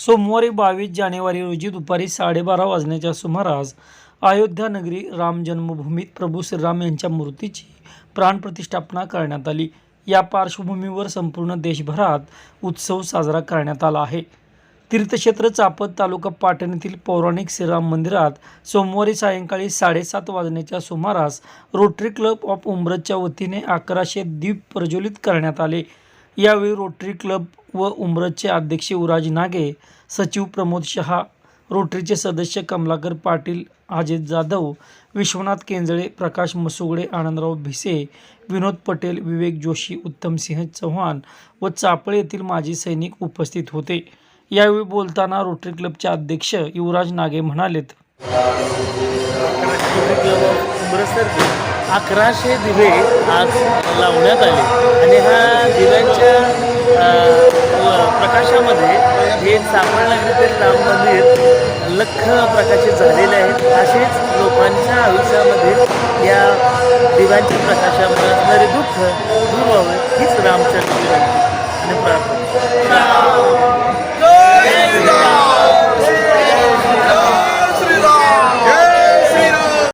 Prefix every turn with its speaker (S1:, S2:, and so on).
S1: सोमवारी बावीस जानेवारी रोजी दुपारी साडेबारा वाजण्याच्या सुमारास अयोध्या नगरी राम जन्मभूमीत प्रभू श्रीराम यांच्या मूर्तीची प्राणप्रतिष्ठापना करण्यात आली. या पार्श्वभूमीवर संपूर्ण देशभरात उत्सव साजरा करण्यात आला आहे. तीर्थक्षेत्र चापत तालुका पाटण येथील पौराणिक श्रीराम मंदिरात सोमवारी सायंकाळी साडेसात वाजण्याच्या सुमारास रोटरी क्लब ऑफ उमरजच्या वतीने अकराशे दीप प्रज्वलित करण्यात आले. यावेळी रोटरी क्लब व उमरजचे अध्यक्ष युवराज नागे सचिव प्रमोद शहा रोटरीचे सदस्य कमलाकर पाटील अजित जाधव विश्वनाथ केंजळे प्रकाश मसुगडे आनंदराव भिसे विनोद पटेल विवेक जोशी उत्तमसिंह चव्हाण व चापळे येथील माजी सैनिक उपस्थित होते. यावेळी बोलताना रोटरी क्लबचे अध्यक्ष युवराज नागे म्हणालेत.
S2: अकराशे दिवे आज लावण्यात आले. आणि ह्या दिव्यांच्या प्रकाशामध्ये हे सापडण्यातील राम मंदिर लख प्रकाशित झालेले आहेत. असेच लोकांच्या आयुष्यामध्ये या दिव्यांच्या प्रकाशामध्ये असणारे दुःख दूर व्हावं हीच रामचंद्र